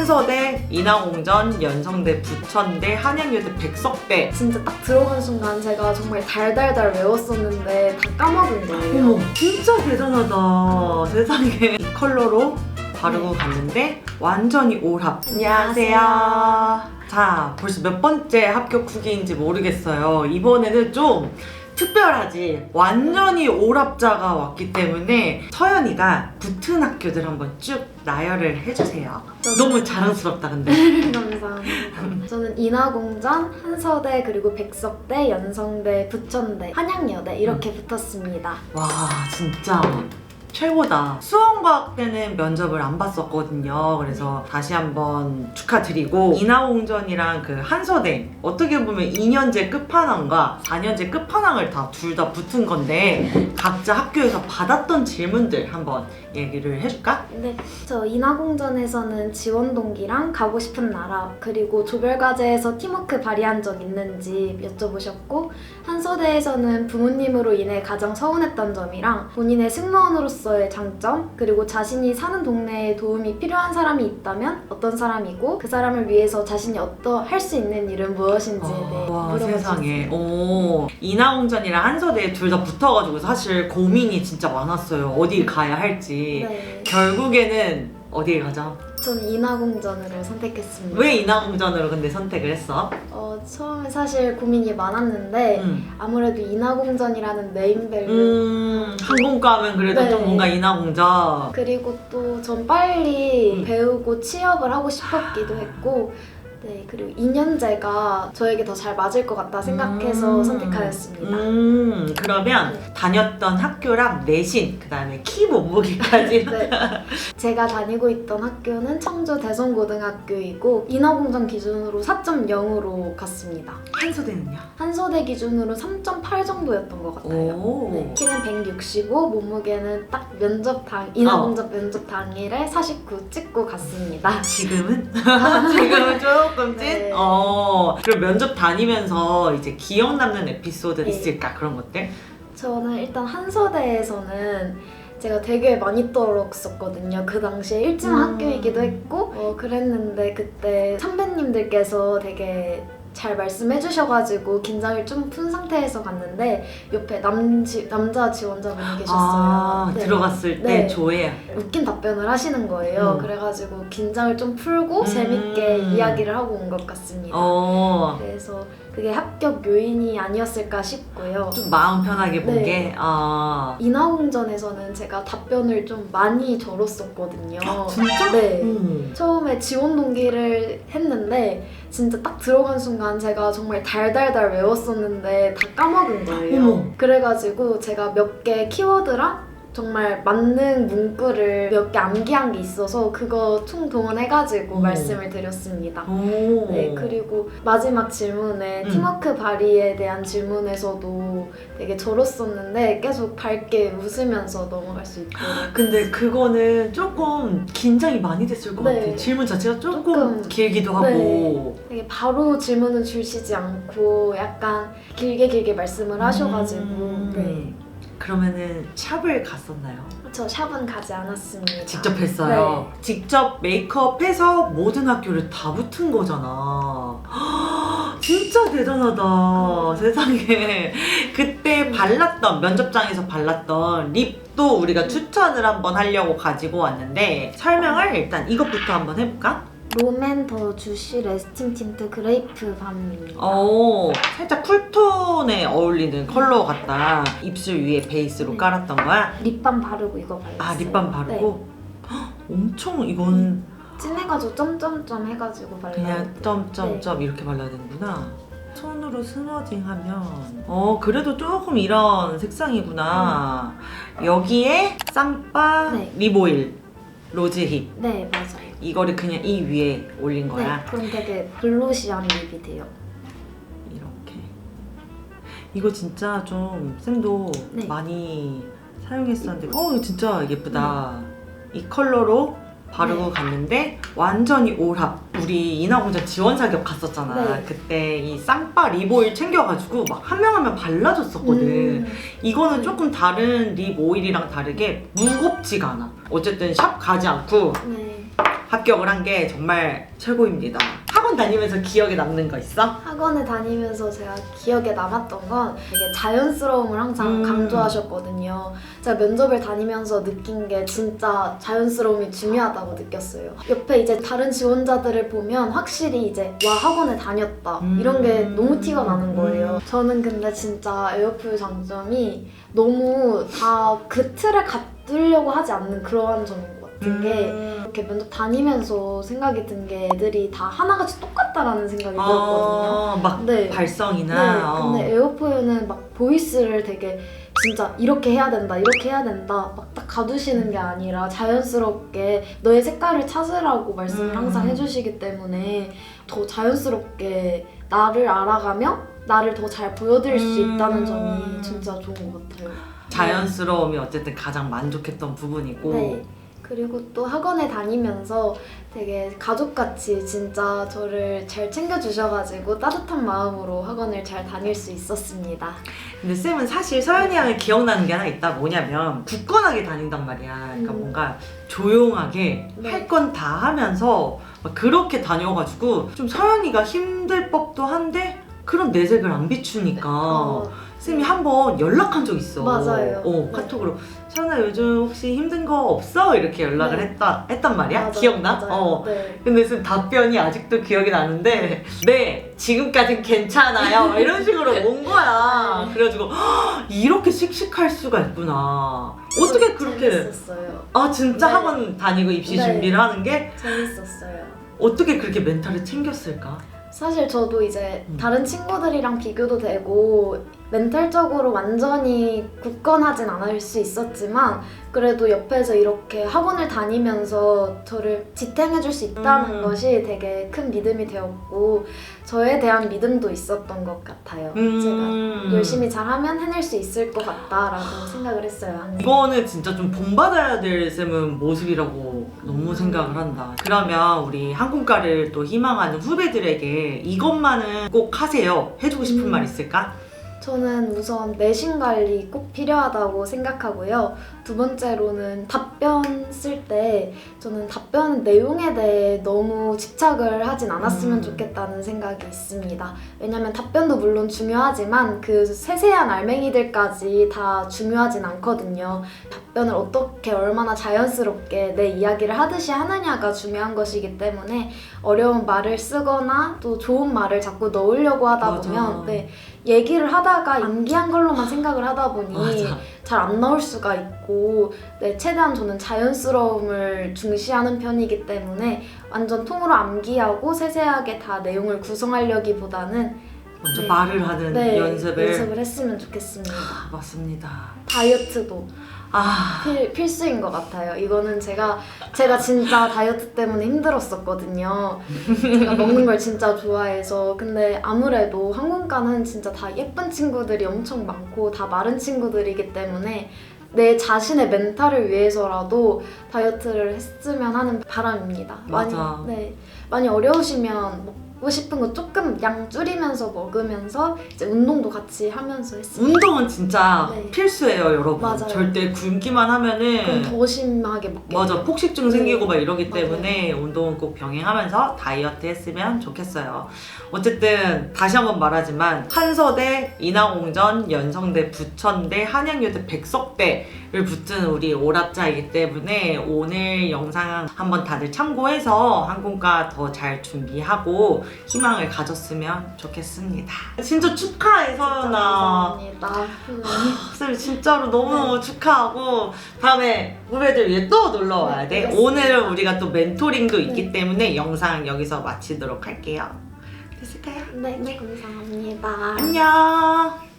한서대, 인하공전, 연성대, 부천대, 한양여대, 백석대. 진짜 딱 들어간 순간 제가 정말 달달달 외웠었는데 다 까먹은 거예요. 어머, 진짜 대단하다. 세상에. 이 컬러로 바르고 갔는데 완전히 오합. 안녕하세요. 자, 벌써 몇 번째 합격 후기인지 모르겠어요. 이번에는 좀 특별하지. 완전히 오랍자가 왔기 때문에 서연이가 붙은 학교들 한번 쭉 나열을 해주세요. 너무 자랑스럽다, 근데. 감사합니다. 저는 인하공전, 한서대, 그리고 백석대, 연성대, 부천대, 한양여대 이렇게 붙었습니다. 와 진짜 최고다. 수원과학 때는 면접을 안 봤었거든요. 그래서 다시 한번 축하드리고 인하공전이랑 그 한서대 어떻게 보면 2년제 끝판왕과 4년제 끝판왕을 다 둘 다 붙은 건데 각자 학교에서 받았던 질문들 한번 얘기를 해줄까? 네, 저 인하공전에서는 지원 동기랑 가고 싶은 나라 그리고 조별 과제에서 팀워크 발휘한 적 있는지 여쭤보셨고 한서대에서는 부모님으로 인해 가장 서운했던 점이랑 본인의 승무원으로서 의 장점 그리고 자신이 사는 동네에 도움이 필요한 사람이 있다면 어떤 사람이고 그 사람을 위해서 자신이 어떠 할 수 있는 일은 무엇인지에 대해 와 물어봐 세상에 주셨어요. 오 인하공전이랑 한서대 둘 다 붙어가지고 사실 고민이 진짜 많았어요. 어디 가야 할지. 네, 결국에는 어디에 가자? 저는 인하공전으로 선택했습니다. 왜 인하공전으로 근데 선택을 했어? 어, 처음에 사실 고민이 많았는데 음, 아무래도 인하공전이라는 네임밸류 음 항공과 하면 그래도 네. 좀 뭔가 인하공전 그리고 또 전 빨리 음. 배우고 취업을 하고 싶었기도 했고 네 그리고 2년제가 저에게 더 잘 맞을 것 같다 생각해서 음. 선택하였습니다. 음 그러면 네. 다녔던 학교랑 내신 그 다음에 키 몸무게까지 네. 제가 다니고 있던 학교는 청주 대성고등학교이고 인하공전 기준으로 4.0으로 갔습니다. 한소대는요? 한서대 기준으로 3.8 정도였던 것 같아요. 오 네, 키는 165, 몸무게는 딱 면접 당 인하공전 면접 당일에 49 찍고 갔습니다. 지금은? 지금은 조금 찐? 네. 어 그럼 면접 다니면서 이제 기억 남는 에피소드 네. 있을까 그런 것들? 저는 일단 한서대에서는 제가 되게 많이 떨었었거든요. 그 당시에 일진 음. 학교이기도 했고 어, 그랬는데 그때 선배님들께서 되게 잘 말씀해 주셔가지고 긴장을 좀 푼 상태에서 갔는데 옆에 남지, 남자 지원자분이 계셨어요. 아 네. 들어갔을 때 네. 조회 웃긴 답변을 하시는 거예요. 음. 그래가지고 긴장을 좀 풀고 음. 재밌게 이야기를 하고 온 것 같습니다. 어. 그래서 그게 합격 요인이 아니었을까 싶고요. 좀 마음 편하게 보게. 네. 아. 인하공전에서는 제가 답변을 좀 많이 절었었거든요. 진짜? 네. 음. 처음에 지원 동기를 했는데 진짜 딱 들어간 순간 제가 정말 달달달 외웠었는데 다 까먹은 거예요. 어머. 그래가지고 제가 몇 개 키워드랑 정말 맞는 문구를 몇 개 암기한 게 있어서 그거 총동원해가지고 어머. 말씀을 드렸습니다. 오. 네, 그리고 마지막 질문에 음. 팀워크 발휘에 대한 질문에서도 되게 절었었는데 계속 밝게 웃으면서 넘어갈 수 있도록 근데 그거는 조금 긴장이 많이 됐을 것 네. 같아. 질문 자체가 조금, 조금. 길기도 하고. 네. 되게 바로 질문을 주시지 않고 약간 길게 길게 말씀을 하셔가지고 음. 네. 그러면은 샵을 갔었나요? 저 샵은 가지 않았습니다. 직접 했어요. 네. 직접 메이크업해서 모든 학교를 다 붙은 거잖아. 진짜 대단하다. 세상에. 그때 발랐던, 면접장에서 발랐던 립도 우리가 추천을 한번 하려고 가지고 왔는데 설명을 일단 이것부터 한번 해볼까? 롬앤 더 주시 레스팅 틴트 그레이프 밤입니다. 어, 살짝 쿨톤에 어울리는 컬러 같다. 입술 위에 베이스로 네. 깔았던 거야. 립밤 바르고 이거 발랐어요. 아, 립밤 바르고? 헉, 엄청 이건 네. 진해가지고 점점점 해가지고 발라요. 그냥 점점점 이렇게 발라야 되는구나. 손으로 스머징 하면 어 그래도 조금 이런 색상이구나. 여기에 쌈바 네. 립오일 로즈힙 네 맞아요. 이거를 그냥 이 위에 올린 거야. 네, 그럼 되게 글로시한 립이 돼요. 이렇게 이거 진짜 좀 쌤도 네. 많이 사용했었는데 어 이거 진짜 예쁘다. 이 컬러로 바르고 네. 갔는데 완전히 오합. 우리 인하공전 지원 사격 갔었잖아. 네. 그때 이 쌍바 립 오일 챙겨가지고 막 한 명 한 명 발라줬었거든. 음, 이거는 조금 다른 립 오일이랑 다르게 무겁지가 않아. 어쨌든 샵 가지 않고 네. 합격을 한 게 정말 최고입니다. 학원 다니면서 기억에 남는 거 있어? 학원에 다니면서 제가 기억에 남았던 건 되게 자연스러움을 항상 음. 강조하셨거든요. 제가 면접을 다니면서 느낀 게 진짜 자연스러움이 중요하다고 느꼈어요. 옆에 이제 다른 지원자들을 보면 확실히 이제 와 학원에 다녔다 이런 게 음. 너무 티가 나는 거예요. 저는 근데 진짜 에어풀 장점이 너무 다 그 틀에 갖추려고 하지 않는 그러한 점인 것 같은 게 음. 이렇게 면접 다니면서 생각이 든 게 애들이 다 하나같이 똑같다라는 생각이 들었거든요. 아, 막 네. 발성이나 네, 어. 근데 에어포유는 막 보이스를 되게 진짜 이렇게 해야 된다, 이렇게 해야 된다, 막 딱 가두시는 게 아니라 자연스럽게 너의 색깔을 찾으라고 말씀을 음. 항상 해주시기 때문에 더 자연스럽게 나를 알아가며 나를 더 잘 보여드릴 수 음. 있다는 점이 진짜 좋은 것 같아요. 자연스러움이 어쨌든 가장 만족했던 부분이고 네. 그리고 또 학원에 다니면서 되게 가족같이 진짜 저를 잘 챙겨주셔가지고 따뜻한 마음으로 학원을 잘 다닐 수 있었습니다. 근데 쌤은 사실 서연이 양을 기억나는 게 하나 있다 뭐냐면 굳건하게 다닌단 말이야 그러니까 음. 뭔가 조용하게 네. 할건 다 하면서 막 그렇게 다녀가지고 좀 서연이가 힘들 법도 한데 그런 내색을 안 비추니까 어, 쌤이 한 번 연락한 적 있어 맞아요. 어, 네. 카톡으로 서연아 요즘 혹시 힘든 거 없어? 이렇게 연락을 네. 했다, 했단 말이야 맞아요, 기억나? 맞아요. 어. 네. 근데 쌤 답변이 아직도 기억이 나는데 네 지금까진 괜찮아요 이런 식으로 온 거야 네. 그래가지고 "헉, 이렇게 씩씩할 수가 있구나 어떻게 그렇게 재밌었어요. 아 진짜 네. 학원 다니고 입시 네. 준비를 하는 게 재밌었어요. 어떻게 그렇게 멘탈을 챙겼을까? 사실 저도 이제 음. 다른 친구들이랑 비교도 되고 멘탈적으로 완전히 굳건하진 않을 수 있었지만 그래도 옆에서 이렇게 학원을 다니면서 저를 지탱해 줄 수 있다는 음. 것이 되게 큰 믿음이 되었고 저에 대한 믿음도 있었던 것 같아요. 음. 제가 열심히 잘하면 해낼 수 있을 것 같다라고 생각을 했어요. 항상. 이거는 진짜 좀 본받아야 될 쌤은 모습이라고 너무 생각을 한다. 그러면 우리 항공과를 또 희망하는 후배들에게 이것만은 꼭 하세요. 해주고 싶은 음. 말 있을까? 저는 우선 내신 관리 꼭 필요하다고 생각하고요. 두 번째로는 답변 쓸 때 저는 답변 내용에 대해 너무 집착을 하진 않았으면 음. 좋겠다는 생각이 있습니다. 왜냐면 답변도 물론 중요하지만 그 세세한 알맹이들까지 다 중요하진 않거든요. 답변을 어떻게 얼마나 자연스럽게 내 이야기를 하듯이 하느냐가 중요한 것이기 때문에 어려운 말을 쓰거나 또 좋은 말을 자꾸 넣으려고 하다 맞아. 보면 네, 얘기를 하다가 암기한 걸로만 생각을 하다 보니. 잘 안 나올 수가 있고 네, 최대한 저는 자연스러움을 중시하는 편이기 때문에 완전 통으로 암기하고 세세하게 다 내용을 구성하려기보다는 먼저 네. 말을 하는 네, 연습을. 연습을 했으면 좋겠습니다. 맞습니다. 다이어트도 아, 필, 필수인 것 같아요. 이거는 제가 제가 진짜 다이어트 때문에 힘들었었거든요. 제가 먹는 걸 진짜 좋아해서 근데 아무래도 항공과는 진짜 다 예쁜 친구들이 엄청 많고 다 마른 친구들이기 때문에 내 자신의 멘탈을 위해서라도 다이어트를 했으면 하는 바람입니다. 맞아. 많이 네 많이 어려우시면 싶은 거 조금 양 줄이면서 먹으면서 이제 운동도 같이 하면서 했습니다. 운동은 진짜 네. 필수예요, 여러분. 맞아요. 절대 굶기만 하면은 그럼 더 심하게 먹게 맞아 돼요. 폭식증 생기고 막 이러기 맞아요. 때문에 운동은 꼭 병행하면서 다이어트 했으면 좋겠어요. 어쨌든 다시 한번 말하지만 한서대, 인하공전, 연성대, 부천대, 한양여대, 백석대를 붙은 우리 오랍자이기 때문에 오늘 영상 한번 다들 참고해서 항공과 더 잘 준비하고 희망을 가졌으면 좋겠습니다. 진짜 축하해 서연아. 감사합니다. 쌤 진짜로 너무너무 축하하고 다음에 후배들 위해 또 놀러 와야 돼. 네, 알겠습니다. 오늘은 우리가 또 멘토링도 있기 네. 때문에 영상 여기서 마치도록 할게요. 됐을까요? 네, 감사합니다. 안녕.